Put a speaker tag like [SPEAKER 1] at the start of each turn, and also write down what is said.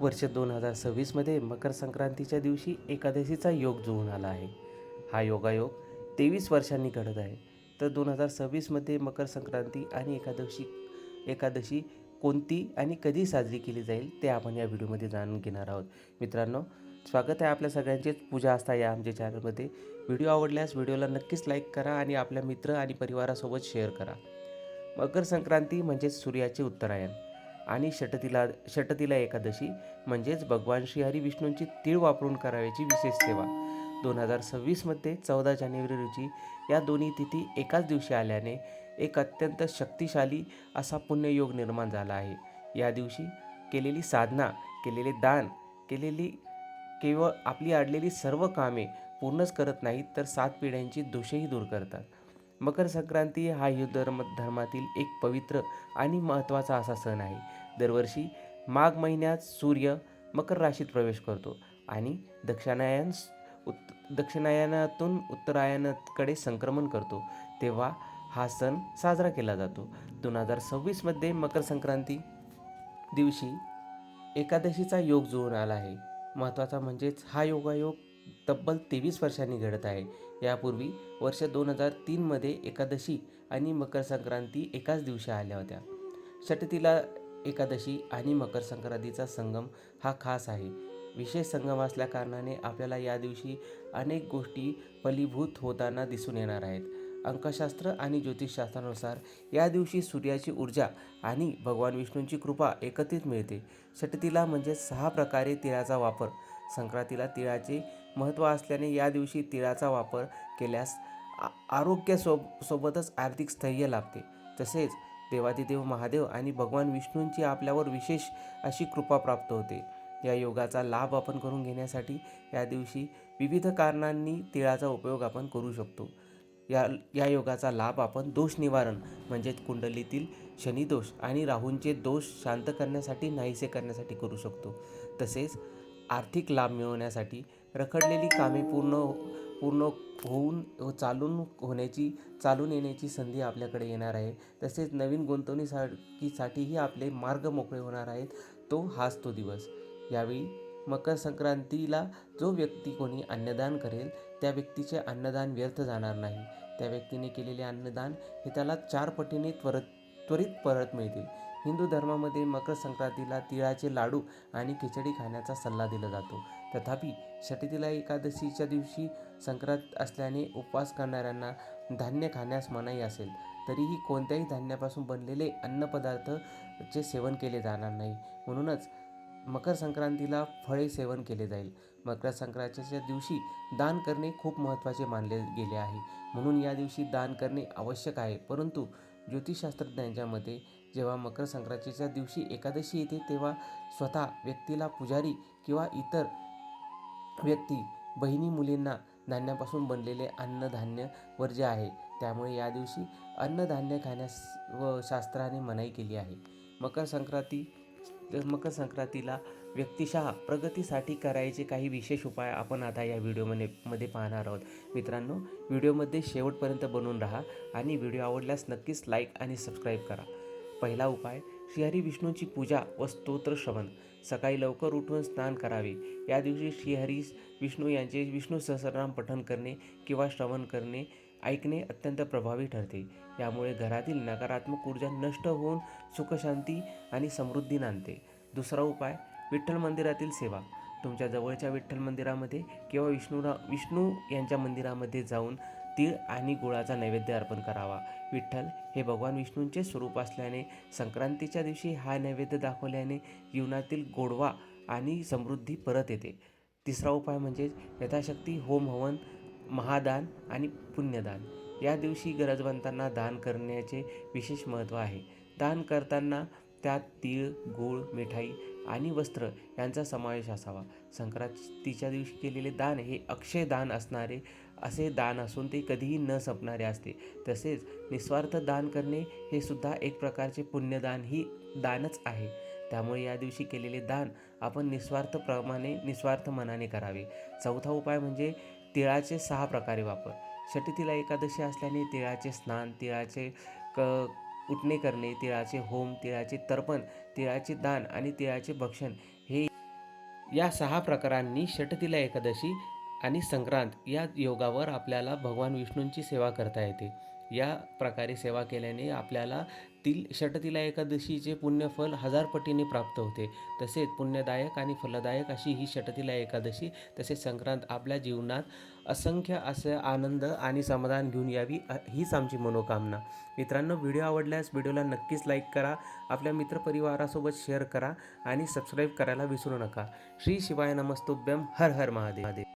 [SPEAKER 1] वर्ष दोन हजार सव्वीसमध्ये मकर संक्रांतीच्या दिवशी एकादशीचा योग जुळून आला आहे. हा योगायोग तेवीस वर्षांनी घडत आहे. तर दोन हजार सव्वीसमध्ये मकर संक्रांती आणि एकादशी एकादशी कोणती आणि कधी साजरी केली जाईल ते आपण या व्हिडिओमध्ये जाणून घेणार आहोत. मित्रांनो स्वागत आहे आपल्या सगळ्यांचेच पूजा असता या आमच्या चॅनलमध्ये. व्हिडिओ आवडल्यास व्हिडिओला नक्कीच लाईक करा आणि आपल्या मित्र आणि परिवारासोबत शेअर करा. मकर संक्रांती म्हणजेच सूर्याचे उत्तरायण. आणि षटतिला षटतिला एकादशी म्हणजेच भगवान श्रीहरी विष्णूंची तीळ वापरून करावयाची विशेष सेवा. दोन हजार सव्वीसमध्ये चौदा जानेवारी रोजी या दोन्ही तिथी एकाच दिवशी आल्याने एक अत्यंत शक्तिशाली असा पुण्ययोग निर्माण झाला आहे. या दिवशी केलेली साधना केलेले दान केलेली केवळ आपली अडलेली सर्व कामे पूर्णच करत नाहीत तर सात पिढ्यांची दोषही दूर करतात. मकर संक्रांती हा हिंदू धर्म धर्मातील एक पवित्र आणि महत्त्वाचा असा सण आहे. दरवर्षी माघ महिन्यात सूर्य मकर राशीत प्रवेश करतो आणि दक्षिणायन उत् दक्षिणायनातून उत्तरायणाकडे संक्रमण करतो. तेव्हा हा सण साजरा केला जातो. दोन हजार सव्वीसमध्ये मकर संक्रांती दिवशी एकादशीचा योग जुळून आला आहे. महत्त्वाचा म्हणजेच हा योगायोग तब्बल तेवीस वर्षांनी घडत आहे. यापूर्वी वर्ष दोन हजार तीनमध्ये एकादशी आणि मकर संक्रांती एकाच दिवशी आल्या होत्या. षटतीला एकादशी आणि मकर संक्रांतीचा संगम हा खास आहे. विशेष संगम असल्याकारणाने आपल्याला या दिवशी अनेक गोष्टी फलीभूत होताना दिसून येणार आहेत. अंकशास्त्र आणि ज्योतिषशास्त्रानुसार या दिवशी सूर्याची ऊर्जा आणि भगवान विष्णूंची कृपा एकत्रित मिळते. षटतीला म्हणजे सहा प्रकारे तिळाचा वापर. संक्रांतीला तिळाचे महत्त्व असल्याने या दिवशी तिळाचा वापर केल्यास आ सोबतच आर्थिक स्थैर्य लाभते. तसेच देवादिदेव महादेव आणि भगवान विष्णूंची आपल्यावर विशेष अशी कृपा प्राप्त होते. या योगाचा लाभ आपण करून घेण्यासाठी या दिवशी विविध कारणांनी तिळाचा उपयोग आपण करू शकतो. या या योगाचा लाभ आपण दोष निवारण म्हणजेच कुंडलीतील शनिदोष आणि राहूंचे दोष शांत करण्यासाठी नाहीसे करण्यासाठी करू शकतो. तसेच आर्थिक लाभ मिळवण्यासाठी रखडलेली कामे पूर्ण पूर्ण होऊन चालून होण्याची चालून येण्याची संधी आपल्याकडे येणार आहे. तसेच नवीन गुंतवणुकीसाठीही आपले मार्ग मोकळे होणार आहेत. तो हाच तो दिवस. यावेळी मकर संक्रांतीला जो व्यक्ती कोणी अन्नदान करेल त्या व्यक्तीचे अन्नदान व्यर्थ जाणार नाही. त्या व्यक्तीने केलेले अन्नदान हे त्याला चार पटीने त्वरित त्वरित परत मिळतील हिंदू धर्मामध्ये मकर संक्रांतीला तिळाचे लाडू आणि खिचडी खाण्याचा सल्ला दिला जातो. तथापि षटतीला एकादशीच्या दिवशी संक्रांत असल्याने उपवास करणाऱ्यांना धान्य खाण्यास मनाई असेल तरीही कोणत्याही धान्यापासून बनलेले अन्नपदार्थचे सेवन केले जाणार नाही. म्हणूनच मकर संक्रांतीला फळे सेवन केले जाईल. मकर संक्रांतीच्या दिवशी दान करणे खूप महत्त्वाचे मानले गेले आहे. म्हणून या दिवशी दान करणे आवश्यक आहे. परंतु ज्योतिषशास्त्रज्ञांच्या मते जेव्हा मकर संक्रांतीच्या दिवशी एकादशी येते तेव्हा स्वतः व्यक्तीला पुजारी किंवा इतर व्यक्ती बहिणी मुलींना धान्यापासून बनलेले अन्नधान्य वर्ज्य आहे. त्यामुळे या दिवशी अन्नधान्य खाण्यास व शास्त्राने मनाई केली आहे. मकर संक्रांती मकर संक्रांतीला व्यक्तिशः प्रगतीसाठी करायचे काही विशेष उपाय आपण आता या व्हिडिओमध्ये मध्ये पाहणार आहोत. मित्रांनो व्हिडिओमध्ये शेवटपर्यंत बनवून राहा आणि व्हिडिओ आवडल्यास नक्कीच लाईक आणि सबस्क्राईब करा. पहिला उपाय श्रीहरी विष्णूची पूजा व स्तोत्र श्रवण. सकाळी लवकर उठून स्नान करावे. या दिवशी श्रीहरी विष्णू यांचे विष्णू सहस्रनाम पठण करणे किंवा श्रवण करणे ऐकणे अत्यंत प्रभावी ठरते. यामुळे घरातील नकारात्मक ऊर्जा नष्ट होऊन सुखशांती आणि समृद्धी नांदते. दुसरा उपाय विठ्ठल मंदिरातील सेवा. तुमच्या जवळच्या विठ्ठल मंदिरामध्ये किंवा विष्णूरा विष्णू यांच्या मंदिरामध्ये जाऊन तीळ आणि गुळाचा नैवेद्य अर्पण करावा. विठ्ठल हे भगवान विष्णूंचे स्वरूप असल्याने संक्रांतीच्या दिवशी हा नैवेद्य दाखवल्याने जीवनातील गोडवा आणि समृद्धी परत येते. तिसरा उपाय म्हणजे यथाशक्ती होम हवन महादान आणि पुण्यदान. या दिवशी गरजवंतांना दान करण्याचे विशेष महत्त्व आहे. दान करताना त्यात तीळ गूळ मिठाई आणि वस्त्र यांचा समावेश असावा. संक्रांतीच्या दिवशी केलेले दान हे अक्षय दान असणारे असे दान असून ते कधीही न संपणारे असते. तसेच निस्वार्थ दान करणे हे सुद्धा एक प्रकारचे पुण्यदान ही दानच आहे. त्यामुळे या दिवशी केलेले दान आपण निस्वार्थप्रमाणे निस्वार्थ मनाने करावे. चौथा उपाय म्हणजे तिळाचे सहा प्रकारे वापर. षटतीला एकादशी असल्याने तिळाचे स्नान तिळाचे क उठणे करणे तिळाचे होम तिळाचे तर्पण तिळाचे दान आणि तिळाचे भक्षण हे या सहा प्रकारांनी षटतिला एकादशी आणि संक्रांत या योगावर आपल्याला भगवान विष्णूंची सेवा करता येते. या प्रकारे सेवा केल्याने आपल्याला तील षटतिला एकादशीचे पुण्यफल हजार पटीने प्राप्त होते. तसेच पुण्यदायक आणि फलदायक अशी ही षटतिला एकादशी तसेच संक्रांत आपल्या जीवनात असंख्य असे आनंद आणि समाधान घेऊन यावी हीच आमची मनोकामना. मित्रांनो व्हिडिओ आवडल्यास व्हिडिओला नक्कीच लाईक करा आपल्या मित्रपरिवारासोबत शेअर करा आणि सबस्क्राईब करायला विसरू नका. श्री शिवाय नमस्तुभ्यम हर हर महादेव.